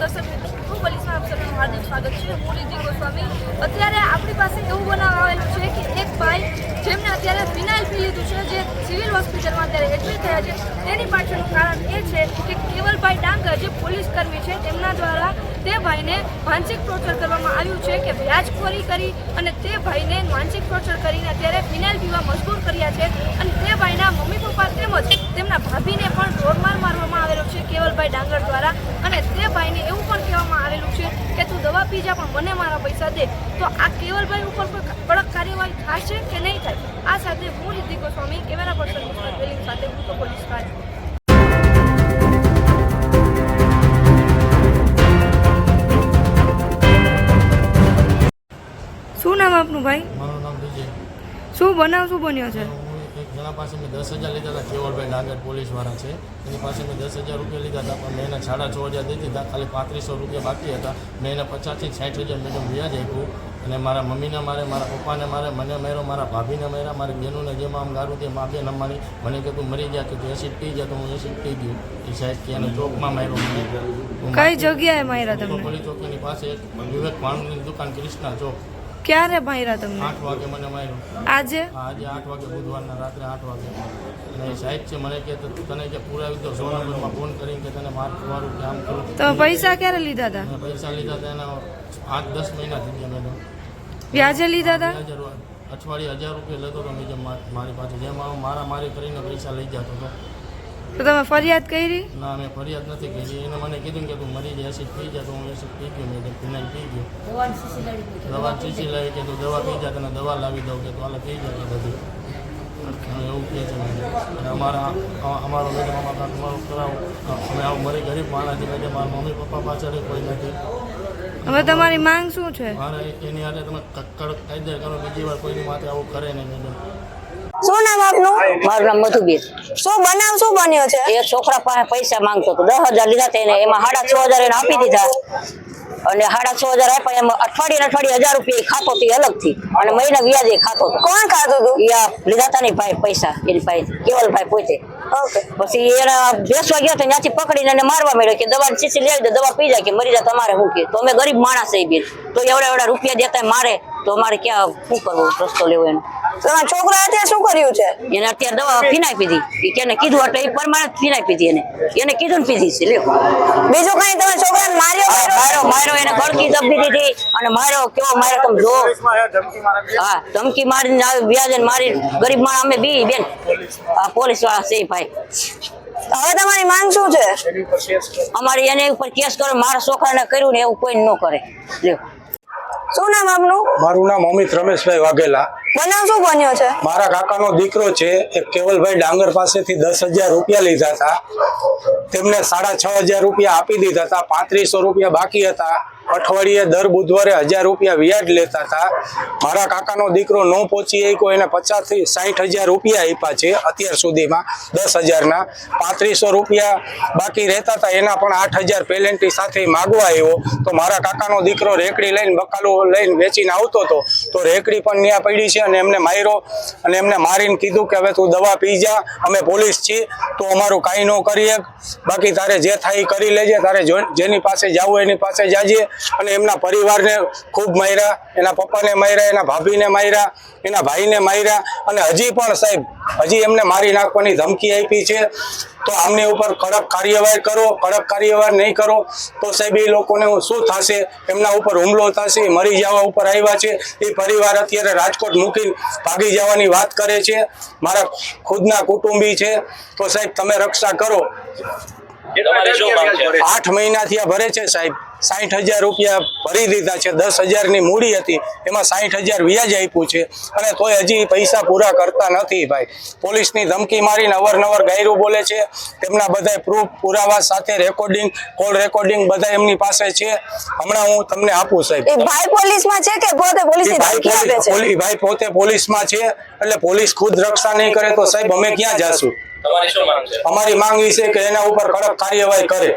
દર્શક મિત્રો હું પોલીસમાં આપ સૌનું હાર્દિક સ્વાગત છે. હું રિધિ ગોસ્વામી. અત્યારે આપણી પાસે એવું બનાવ આવેલું છે કે એક ભાઈ જેમને અત્યારે ફિનાઇલ પી લીધું છે, જે સિવિલ હોસ્પિટલમાં અત્યારે એડમિટ થયા છે. તેની પાછળનું કારણ એ છે કે કેવલભાઈ ડાંગર જે પોલીસ કર્મી છે, તેમના દ્વારા તે ભાઈને માનસિક ટોર્ચર કરવામાં આવ્યું છે કે વ્યાજખોરી કરી અને તે ભાઈને માનસિક ટોર્ચર કરીને અત્યારે ફિનાઇલ પીવા મજબૂર કર્યા છે. અને તે ભાઈના મમ્મી પપ્પા તેમજ તેમના ભાભીને પણ ઢોરમાર મારવામાં આવેલો છે ડાંગર દ્વારા. અને તે ભાઈને એવું પણ કહેવામાં આવેલું છે કે તું દવા પી જા પણ મને મારા પૈસા દે. તો આ કેવલભાઈ ઉપર પણ કડક કાર્યવાહી થશે કે નહીં થાય? આ સાથે હું રિદ્ધિ ગોસ્વામી કેમેરા પર્સન મુસ્તક સાથે હું તો પોલીસ કાર્ય શું નામ આપનું ભાઈ? મારું નામ વિજય. શું બનાવ શું બન્યો છે? હું પાસે મેં દસ હજાર લીધા હતા કેવળભાઈ નાગર પોલીસવાળા છે. એની પાસે મેં દસ હજાર રૂપિયા લીધા હતા પણ મેં એને સાડા છ હજાર દીધી દીધા ખાલી પાંત્રીસો રૂપિયા બાકી હતા. મેં એને પચાસથી સાઠ હજાર મેડમ વ્યાજ આપ્યું અને મારા મમ્મીને મારે મારા પપ્પાને મારે મને મેરો મારા ભાભીને માર્યા મારી બહેનોને જેમ આમ ગારું તે મા બેન અમારી મને કે તું મરી ગયા કે તું એસિડ પી ગયા તો હું એસિડ પી ગયું એ સાહેબ કે એને ચોકમાં માર્યો કઈ જગ્યાએ માર્યા પોલીસ ચોકીની પાસે વિવેક પાણીની દુકાન કૃષ્ણા ચોક. ક્યારે માર્યા તમને? આઠ વાગે મને માર્યો આજે? આજે આઠ વાગે બુધવારના રાત્રે આઠ વાગે. અને સાહેબ છે મને કે તને કે પુરાવી દો સો નંબરમાં ફોન કરીને કે તને માર મારું કામ કરું. તો પૈસા ક્યારે લીધા હતા પૈસા લીધા હતા એના આઠ દસ મહિના થઈ ગયા મેડમ. વ્યાજે લીધા હતા અઠવાડિયે હજાર રૂપિયા લેતો હતો મેં મારી પાસે જેમાં મારા મારી કરીને પૈસા લઈ જતો હતો તો તમે ફરિયાદ કરી? ના મેં ફરિયાદ નથી કરી. એને મને કીધું કે તું મરી જાય એસિડ પી જા તો હું એસિડ પી ગયો મેં ફિનાઇલ પી ગયો. દવા ચીચી લાવી કે તું દવા પી જા તને દવા લાવી દઉં કે તું હાલે પી જા બધી. એવું કહે છે અને અમારા અમારો મેડમ અમારા તમારું કરાવો. અમે આવું મરી ગરીબ માણસ છે કે મારા મમ્મી પપ્પા પાછળ કોઈ નથી. હવે તમારી માંગ શું છે? મારે એની હાથે તમે કડક કાયદે કરો બીજી વાર કોઈની માથે આવું કરે નહીં મેડમ. શું નામ આપનું? મારું નામ મધુબેન શું બનાવ શું બન્યો છે? એ છોકરા પાસે પૈસા માંગતો હતો. દસ હજાર લીધા હતા એને. એમાં સાડા છ હજાર એને આપી દીધા. અને સાડા છ હજાર આપ્યા. એમાં અઠવાડિયે અઠવાડિયે હજાર રૂપિયા ખાતો હતો અલગથી. અને મહિના વ્યાજે ખાતો હતો. કોણ ખાતું હતું? ઈ લીધા હતા નહીં ભાઈ પૈસા. એની પાસે કેવલભાઈ પોતે. પછી એના બેસવા ગયા તો ત્યાંથી પકડીને એને મારવા મળ્યો કે દવા ચીસી લેવી દો દવા પી જાય કે મરી જાય તમારે શું કે. તો અમે ગરીબ માણસ એ બેન. તો એવડા એવડા રૂપિયા દેતા મારે તો અમારે ક્યાં શું કરવું? રસ્તો લેવો એનો. તમારા છોકરા અત્યારે શું કર્યું છે? એને અત્યારે દવા ફીનાઈ પીધી કે એને કીધું એટલે એ પ્રમાણે ફીનાઈ પીધી એને. એને કીધું ને પીધી છે લ્યો. બીજું કઈ તમે છોકરાને માર્યો મારો માર્યો માર્યો એને ગળકી દબી દીધી. અને માર્યો કેવો માર્યો તમે જો હા ધમકી મારીને આવી વ્યાજે મારી ગરીબ માણસ અમે બી બેન. આ પોલીસવાળા છે ભાઈ. હવે તમારી માંગ શું છે? અમારી એને ઉપર કેસ કરો મારા છોકરાને કર્યું ને એવું કોઈ ન કરે. લ્યો. શું નામ આપનું? મારું નામ અમિત રમેશભાઈ વાઘેલા. બનાવ શું બન્યો છે? મારા કાકાનો દીકરો છે, એ કેવલભાઈ ડાંગર પાસેથી દસ હજાર રૂપિયા લીધા હતા. તેમને સાડા છ હજાર રૂપિયા આપી દીધા હતા, પાંત્રીસો રૂપિયા બાકી હતા. અઠવાડિયે દર બુધવારે હજાર રૂપિયા વ્યાજ લેતા હતા. મારા કાકાનો દીકરો ન પહોંચી શક્યો એને પચાસથી સાઠ હજાર રૂપિયા આપ્યા છે અત્યાર સુધીમાં, દસ હજારના. પાંત્રીસો રૂપિયા બાકી રહેતા હતા, એના પણ આઠ હજાર પેલેન્ટી સાથે માગવા આવ્યો તો મારા કાકાનો દીકરો રેકડી લઈને બકાલો લઈને વેચીને આવતો હતો. તો રેકડી પણ ત્યાં પડી છે અને એમને માર્યો અને એમને મારીને કીધું કે હવે તું દવા પી જા, અમે પોલીસ છીએ, તો અમારું કાંઈ ન કરીએ. બાકી તારે જે થાય એ કરી લેજે, તારે જેની પાસે જવું એની પાસે જાજે. અને એમના પરિવારને ખૂબ માર્યા, એના પપ્પાને માર્યા, એના ભાભીને માર્યા, એના ભાઈને માર્યા. અને હજી પણ સાહેબ હજી એમને મારી નાખવાની ધમકી આપી છે. તો આમની ઉપર કડક કાર્યવાહી કરો, કડક કાર્યવાહી નહીં કરો, તો સાહેબ એ લોકોને શું થશે? એમના ઉપર હુમલો થશે મરી જવા ઉપર આવ્યા છે. એ પરિવાર અત્યારે રાજકોટ મૂકીને ભાગી જવાની વાત કરે છે. મારા ખુદના કુટુંબી છે. તો સાહેબ તમે રક્ષા કરો. આઠ મહિનાથી આ ભરે છે સાહેબ. સાઠ હજાર રૂપિયા ભરી દીધા છે. દસ હજારની મૂડી હતી. એમાં સાઠ હજાર વ્યાજ આપ્યું છે. અને તોય હજી પૈસા પૂરા કરતા નથી ભાઈ. પોલીસની ધમકી મારીને અવારનવાર ગાયરું બોલે છે. તેમના બધા પ્રૂફ પુરાવા સાથે રેકોર્ડિંગ કોલ રેકોર્ડિંગ બધા એમની પાસે છે. હમણાં હું તમને આપું સાહેબ. ભાઈ પોલીસમાં છે કે પોતે ભાઈ પોલીસ- ભાઈ પોતે પોલીસમાં છે. એટલે પોલીસ ખુદ રક્ષા નહીં કરે તો સાહેબ અમે ક્યાં જાશું? અમારી માંગ એ છે કે એના ઉપર કડક કાર્યવાહી કરે.